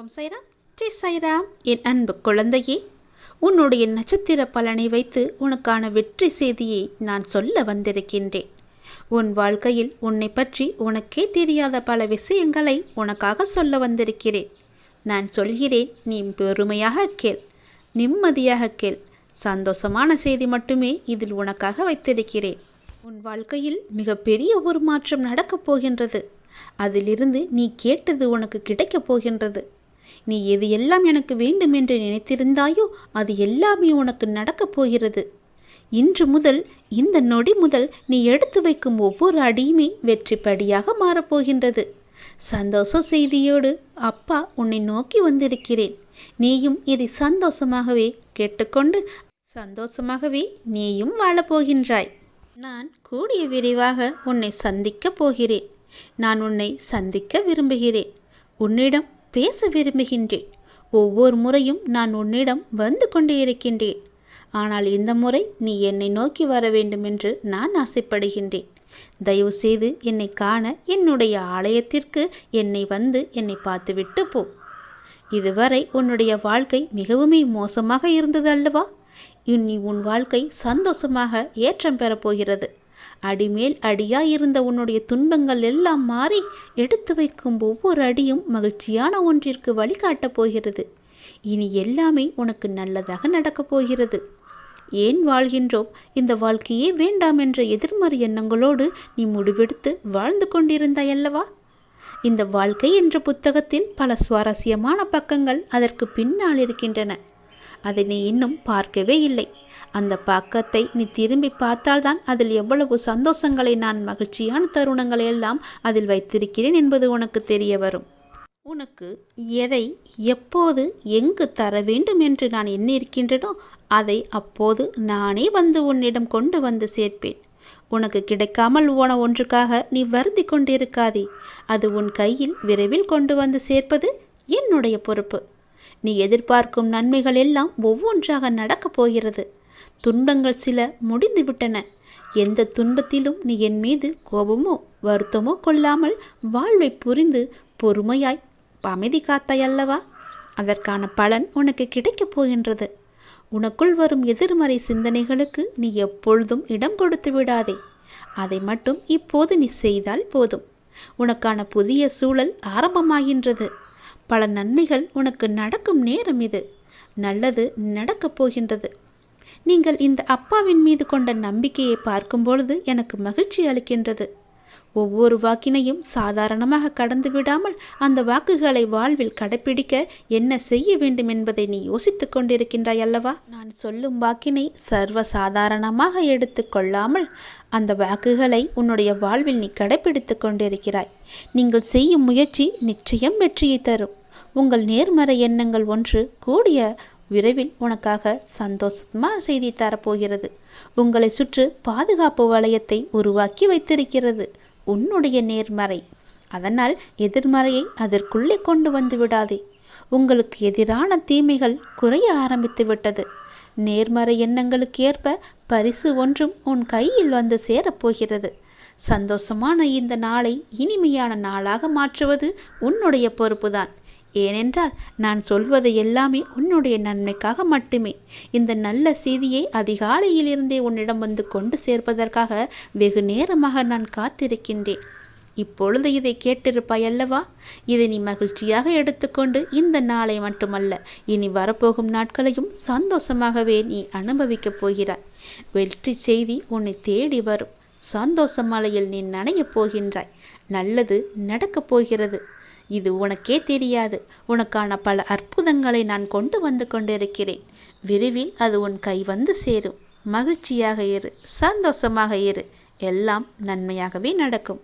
ஓம் சைராம் ஜெய் சைராம் என் அன்பு குழந்தையே உன்னுடைய நட்சத்திர பலனை வைத்து உனக்கான வெற்றி செய்தியை நான் சொல்ல வந்திருக்கின்றேன். உன் வாழ்க்கையில் உன்னை பற்றி உனக்கே தெரியாத பல விஷயங்களை உனக்காக சொல்ல வந்திருக்கிறேன். நான் சொல்கிறேன் நீ பெருமையாக கேள் நிம்மதியாக கேள். சந்தோஷமான செய்தி மட்டுமே இதில் உனக்காக வைத்திருக்கிறேன். உன் வாழ்க்கையில் மிகப்பெரிய ஒரு மாற்றம் நடக்கப் போகின்றது. அதிலிருந்து நீ கேட்டது உனக்கு கிடைக்கப் போகின்றது. நீ எது எல்லாம் எனக்கு வேண்டும் என்று நினைத்திருந்தாயோ அது எல்லாமே உனக்கு நடக்கப் போகிறது. இன்று முதல் இந்த நொடி முதல் நீ எடுத்து வைக்கும் ஒவ்வொரு அடியுமே வெற்றிப்படியாக மாறப்போகின்றது சந்தோஷ செய்தியோடு அப்பா உன்னை நோக்கி வந்திருக்கிறேன். நீயும் இதை சந்தோஷமாகவே கேட்டுக்கொண்டு சந்தோஷமாகவே நீயும் வாழப்போகின்றாய் நான் கூடிய விரைவாக உன்னை சந்திக்கப் போகிறேன். நான் உன்னை சந்திக்க விரும்புகிறேன். உன்னிடம் பேச விரும்புகின்றேன். ஒவ்வொரு முறையும் நான் உன்னிடம் வந்து கொண்டே இருக்கின்றேன். ஆனால் இந்த முறை நீ என்னை நோக்கி வர வேண்டும் என்று நான் ஆசைப்படுகின்றேன். தயவு செய்து என்னை காண என்னுடைய ஆலயத்திற்கு என்னை வந்து என்னை பார்த்துவிட்டு போ. இதுவரை உன்னுடைய வாழ்க்கை மிகவுமே மோசமாக இருந்தது அல்லவா இனி உன் வாழ்க்கை சந்தோஷமாக ஏற்றம் பெறப்போகிறது அடிமேல் அடியாய் இருந்த உன்னுடைய துன்பங்கள் எல்லாம் மாறி எடுத்து வைக்கும் ஒவ்வொரு அடியும் மகிழ்ச்சியான ஒன்றிற்கு வழிகாட்டப் போகிறது. இனி எல்லாமே உனக்கு நல்லதாக நடக்கப் போகிறது. ஏன் வாழ்கின்றோம்? இந்த வாழ்க்கையே வேண்டாம் என்ற எதிர்மறை எண்ணங்களோடு நீ முடிவெடுத்து வாழ்ந்து கொண்டிருந்தாய் அல்லவா? இந்த வாழ்க்கை என்ற புத்தகத்தில் பல சுவாரஸ்யமான பக்கங்கள் அதற்கு பின்னால் இருக்கின்றன. அதை நீ இன்னும் பார்க்கவே இல்லை. அந்த பக்கத்தை நீ திரும்பி பார்த்தால்தான் அதில் எவ்வளவு சந்தோஷங்களை நான் மகிழ்ச்சியான தருணங்களை எல்லாம் அதில் வைத்திருக்கிறேன் என்பது உனக்கு தெரிய வரும். உனக்கு எதை எப்போது எங்கு தர வேண்டும் என்று நான் எண்ணியிருக்கின்றனோ அதை அப்போது நானே வந்து உன்னிடம் கொண்டு வந்து சேர்ப்பேன். உனக்கு கிடைக்காமல் போன ஒன்றுக்காக நீ வருந்தி கொண்டிருக்காதே. அது உன் கையில் விரைவில் கொண்டு வந்து சேர்ப்பது என்னுடைய பொறுப்பு. நீ எதிர்பார்க்கும் நன்மைகள் எல்லாம் ஒவ்வொன்றாக நடக்கப் போகிறது. துன்பங்கள் சில முடிந்துவிட்டன எந்த துன்பத்திலும் நீ என் மீது கோபமோ வருத்தமோ கொள்ளாமல் வாழ்வை புரிந்து பொறுமையாய் அமைதி காத்தாய் அல்லவா? அதற்கான பலன் உனக்கு கிடைக்கப் போகின்றது. உனக்குள் வரும் எதிர்மறை சிந்தனைகளுக்கு நீ எப்பொழுதும் இடம் கொடுத்து விடாதே. அதை மட்டும் இப்போது நீ செய்தால் போதும். உனக்கான புதிய சூழல் ஆரம்பமாகின்றது. பல நன்மைகள் உனக்கு நடக்கும் நேரம் இது. நல்லது நடக்கப் போகின்றது. நீங்கள் இந்த அப்பாவின் மீது கொண்ட நம்பிக்கையை பார்க்கும் பொழுது எனக்கு மகிழ்ச்சி அளிக்கின்றது. ஒவ்வொரு வாக்கினையும் சாதாரணமாக கடந்து விடாமல் அந்த வாக்குகளை வாழ்வில் கடைபிடிக்க என்ன செய்ய வேண்டும் என்பதை நீ யோசித்துக் கொண்டிருக்கின்றாய் அல்லவா? நான் சொல்லும் வாக்கினை சர்வ சாதாரணமாக எடுத்து கொள்ளாமல் அந்த வாக்குகளை உன்னுடைய வாழ்வில் நீ கடைபிடித்து கொண்டிருக்கிறாய். நீங்கள் செய்யும் முயற்சி நிச்சயம் வெற்றியை தரும். உங்கள் நேர்மறை எண்ணங்கள் ஒன்று கூடிய விரைவில் உனக்காக சந்தோஷமான செய்தி தரப்போகிறது. உங்களை சுற்று பாதுகாப்பு வளையத்தை உருவாக்கி வைத்திருக்கிறது. உன்னுடைய நேர்மறை. அதனால் எதிர்மறையை அதற்குள்ளே கொண்டு வந்து விடாதே. உங்களுக்கு எதிரான தீமைகள் குறைய ஆரம்பித்து விட்டது. நேர்மறை எண்ணங்களுக்கு ஏற்ப பரிசு ஒன்றும் உன் கையில் வந்து சேரப்போகிறது. சந்தோஷமான இந்த நாளை இனிமையான நாளாக மாற்றுவது உன்னுடைய பொறுப்புதான். ஏனென்றால் நான் சொல்வது எல்லாமே உன்னுடைய நன்மைக்காக மட்டுமே. இந்த நல்ல செய்தியை அதிகாலையிலிருந்தே உன்னிடம் வந்து கொண்டு சேர்ப்பதற்காக வெகு நேரமாக நான் காத்திருக்கின்றேன். இப்பொழுது இதை கேட்டிருப்பாய் அல்லவா? இதை நீ மகிழ்ச்சியாக எடுத்துக்கொண்டு இந்த நாளை மட்டுமல்ல இனி வரப்போகும் நாட்களையும் சந்தோஷமாகவே நீ அனுபவிக்கப் போகிறாய். வெற்றி செய்தி உன்னை தேடி வரும். சந்தோஷ மலையில் நீ நனையப் போகின்றாய். நல்லது நடக்கப் போகிறது. இது உனக்கே தெரியாது. உனக்கான பல அற்புதங்களை நான் கொண்டு வந்து கொண்டிருக்கிறேன். விரைவில் அது உன் கை வந்து சேரும். மகிழ்ச்சியாக இரு. சந்தோஷமாக இரு. எல்லாம் நன்மையாகவே நடக்கும்.